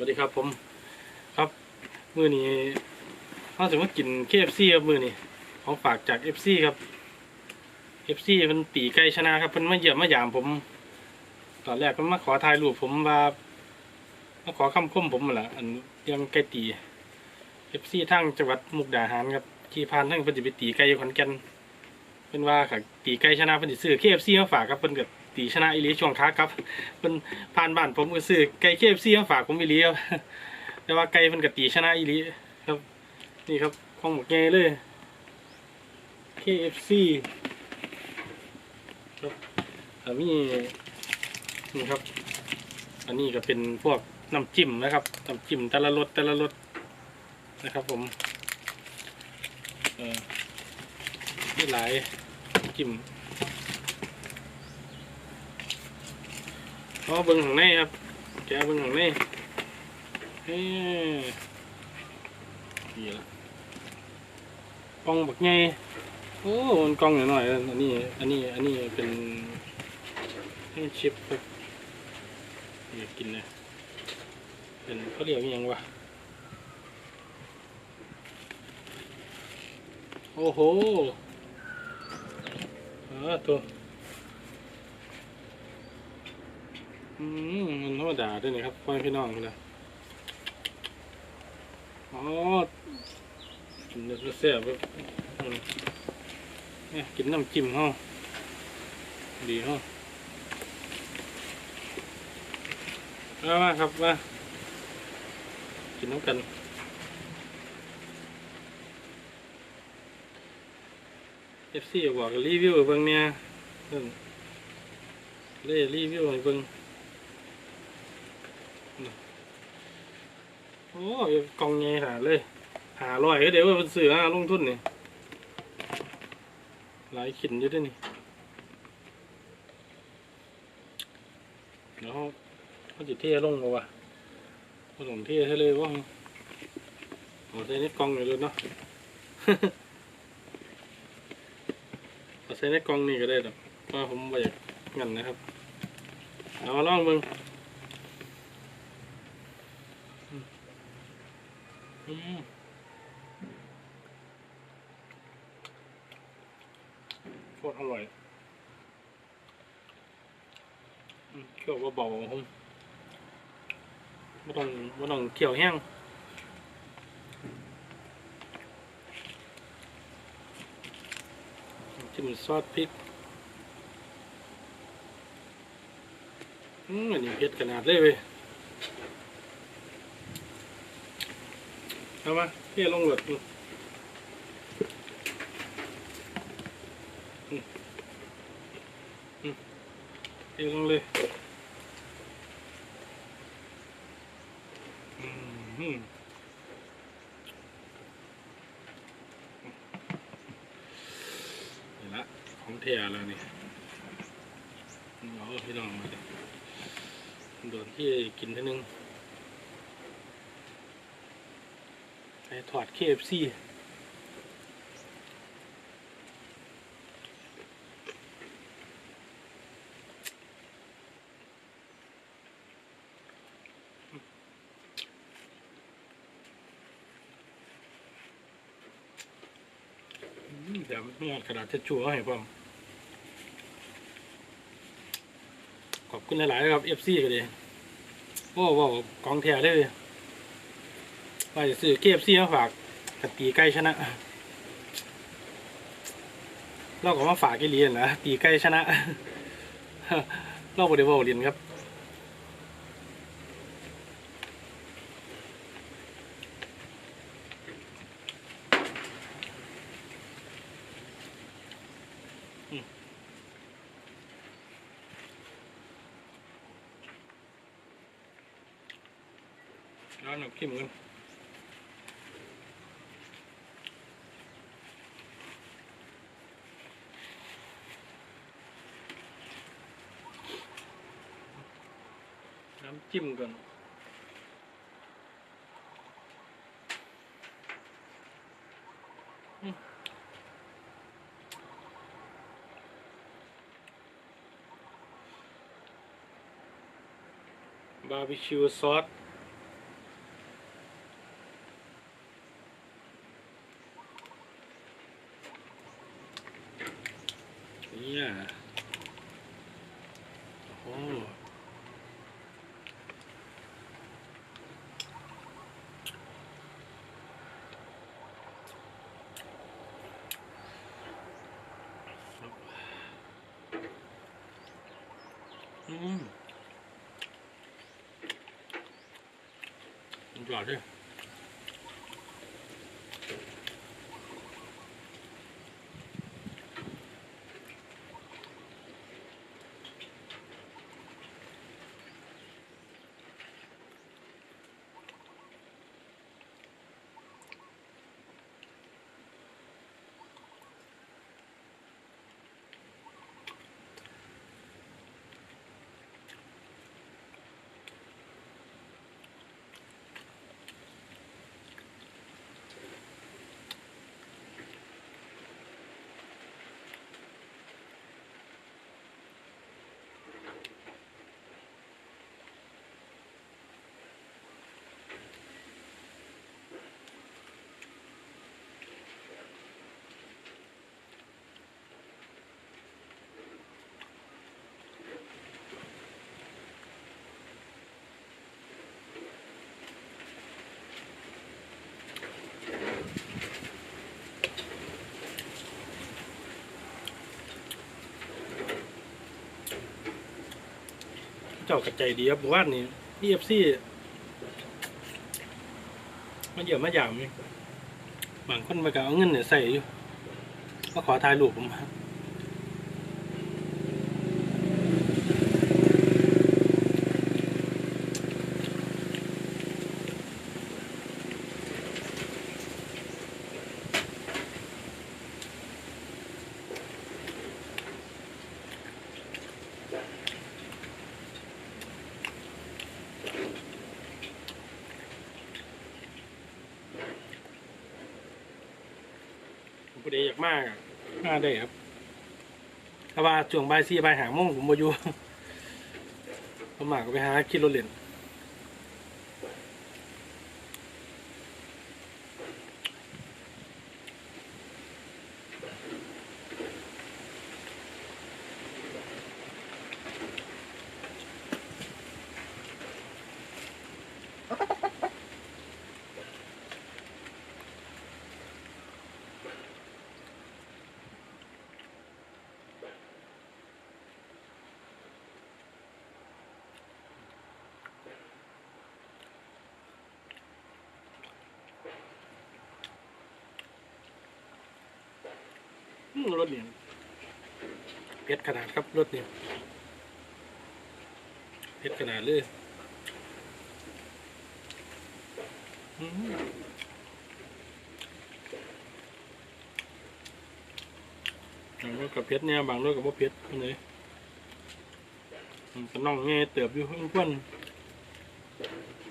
สวัสดีครับผมครับมือนี้เราจะมากิน KFC ครับมือนี้ของฝากจาก FC ครับ FC เพิ่นตีไก่ชนะครับเพิ่นมาเยี่ยมมายามผม ตอนแรกเพิ่นมาขอถ่ายรูปผมว่ามาขอคำคมผมนั่นล่ะอันเรื่องไก่ตี FC ทางจังหวัดมุกดาหารครับขี่ผ่านทั้งเพิ่นสิไปตีไก่อยู่ขอนแก่นเพิ่นว่าค่ะตีไก่ชนะเพิ่นสิซื้อ KFC มาฝากครับเพิ่นก็ ตีชนะอีลีช่วงค้ากลับเพิ่นผ่านบ้านผมก็ซื้อไก่ KFC มาฝากผมอีลีครับแต่ว่าไก่เพิ่นก็ตีชนะอีลีครับนี่ครับของหมกใหญ่เลย KFC ครับอันนี้นี่ครับ อันนี้ก็เป็นพวกน้ำจิ้มนะครับน้ำจิ้มแต่ละรสแต่ละรสนะครับผมเออมีหลายจิ้ม อ๋อเบิ้งข้างในครับแกเบิ้งข้างในเฮ้ดีละกล่องบักใหญ่โอ้มันกล่องหน่อยๆอันนี้ อันนี้ อันนี้เป็นให้ชิปครับอยากกินเลยเป็นเขาเรียกว่ายังวะโอ้โหอ่าตัว อืมมันธรรมดาด้วยนี่ครับพ่อแม่พี่น้องนะอ๋อกินเนื้อแซ่บแบบเนี่ยกินน้ำจิ้มห้องดีห้องมามาครับมากินน้ำกันเอฟซีบอกรีวิวเบิ่งเนี่ยเบิ่ลยรีวิวให้เบิ่ง อ้กล่องใหาเลย หาร้อยก็เดี๋ยวมันซื้อลงทุนนี่หลายขินอยู่ด้วยนี่แล้วเขาเขาจะเทลงมาวะเขาลงเทให้เลยว่าเอาใส่ในกองอยู่เลยเนาะเอาใส่ในกองนี่ก็ได้หรอกเพราะผมไปอยากงั้นนะครับ เอามาลองมึง อืม โคตรอร่อยเคี่ยวเบาๆผมไม่ต้องไม่ต้องเคี่ยวแห้งจิ้มซอสพริก อืมอันนี้เผ็ดขนาดเลยเว้ย เอามาเที่ลงหลดอือืมอืมเที่ลงเลยอือืมนี่ละของเทียแล้วนี่เอาพี่น้องมาเลยโดนที่กินทีนึง ไป ถอด KFC เดี๋ยวมีกระดาษจะชัวให้ผมขอบคุณหลาย ๆ ครับ FC ก็ดีโอ้ว้าวกองแท้เลย ว่าจะซื้อเก็บซี่มาฝากกตีไก่ชนะเราก็มาฝากกี่เหรียญนะตีไก่ชนะเราบริวารเรียญครับแล้วหนูกินกัน จิ้มก่อนบาร์บีคิวซอส เนี่ยโอ้ อืมสุด เจ้ากระใจดีครับว่านนี่เอฟซีมาเยี่ยมมาหยามนี่บางคนมาก็เอาเงินเนี่ยใส่อยู่ก็ขอถ่ายรูปผมครับ ผมประเดี๋ยวอยากมากอะมาได้ครับถ้าว่าช่วงบ่ายสี่บ่ายหาโมงผมมาอยู่ผมมาก็ไปหาคิดรถเล่น อืมรถเนี่ยเพชรขนาดครับรถเนี่ยเพชรขนาดเลยอืมบางรถกับเพชรเนี่ยบางรถกับว่าเพชรอันนี้มันก็น้องเงี้ยเติบอยู่เพื่อน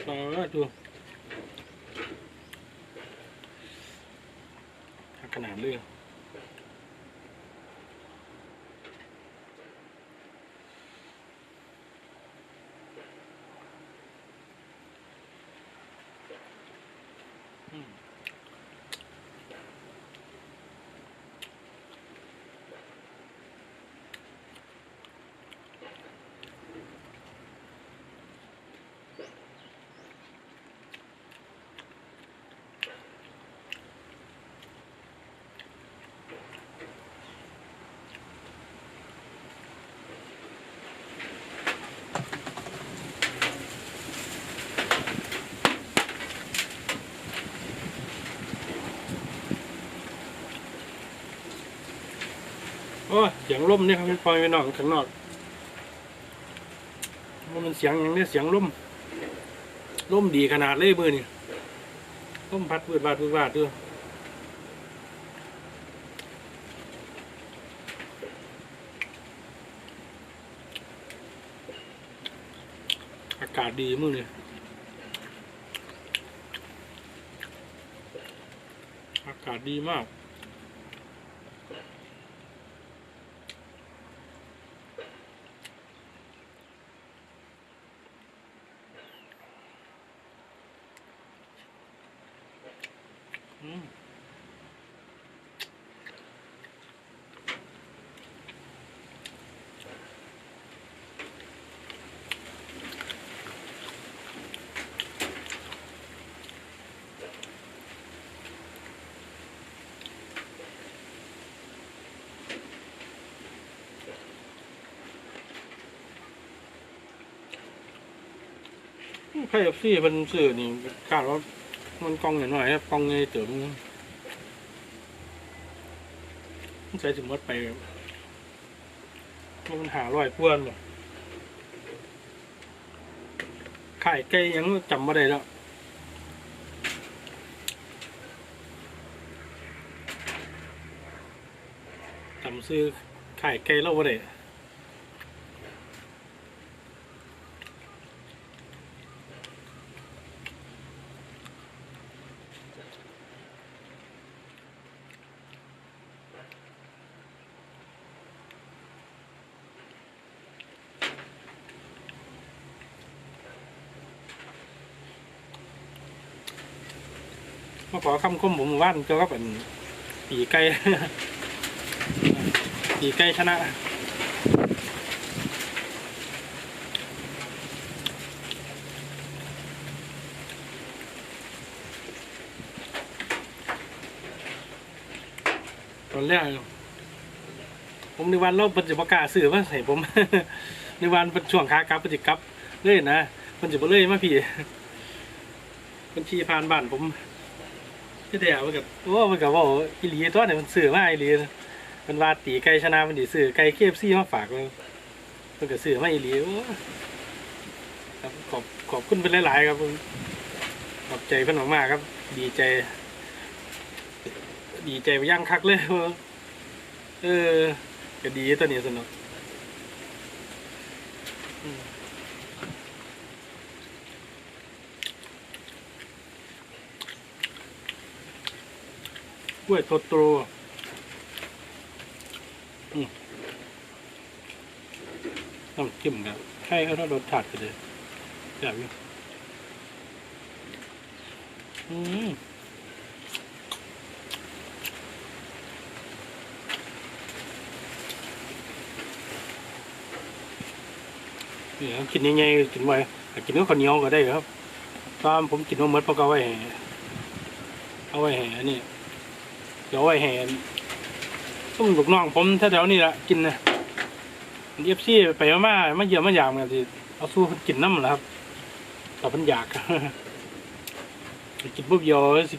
ต่อดูขนาดเลยอื โอ้เสียงลมเนี่ยครับพี่ปอยไปนอกข้างนอกว่ามันเสียงอย่างนี้เสียงลมลมดีขนาดเลยมือนี่ลมพัดพืดวาดพืดวาดด้วยอากาศดีมือนี่อากาศดีมาก ไข่เอฟซีเป็นสื่อนี่คาดว่ามันกล้องหน่อยๆครับกล้องใหญ่เติมใส่สมมติไปมันหาร้อยกวนบ่ไข่ไก่ยังจำไม่ได้แล้วจำซื้อไข่ไก่เล่าบ่ได้ มาขอคำคมผมว่านเกี่ยวกับอันปีไก่ปีไก่ชนะตอนแรกผมในวันเราปิดจะประกาศสื่อมาใส่ผม ในวันเป็นช่วงขากลับเปิกับเลยนะเปิดจะบ่เลยมาพี่บัญชีผ่านบ้านผม ที่เดียวมันกับโอ้มันกับว่าอีหลีตัวเนี่ยมันสื่อมาอีหลีนะมันว่าตีไก่ชนะมันดีสื่อไก่เคฟซี่มาฝากเลยมันก็สื่อมาอีหลีโอ้ครับขอบขอบคุณเป็นหลายๆครับผมขอบใจเพื่อนมากๆครับ ดีใจ ดีใจไปย่างคักเลยว่าเออก็ดีตัวนี้สนุก กล้วยโตโตอืมน้ำจิ้มกับไข่เขารสชาติกันเลยแบบนี้อืมนี่ครับกินยังไงกินไว้กินกับข้าวเหนียวก็ได้ครับตามผมกินมาเมื่อเพราะก็เอาไว้ให้เอาไว้ให้อันนี้ เดี๋ยวเอาไว้ให้ต้มลูกน้องผมแถวๆนี่แหละกินนะเอฟซีไปมามามาเยี่ยมมายามกันสิเอาสู้เพิ่นกินน้ำแหละครับแต่มันอยากกินปุ๊บเดียวสิ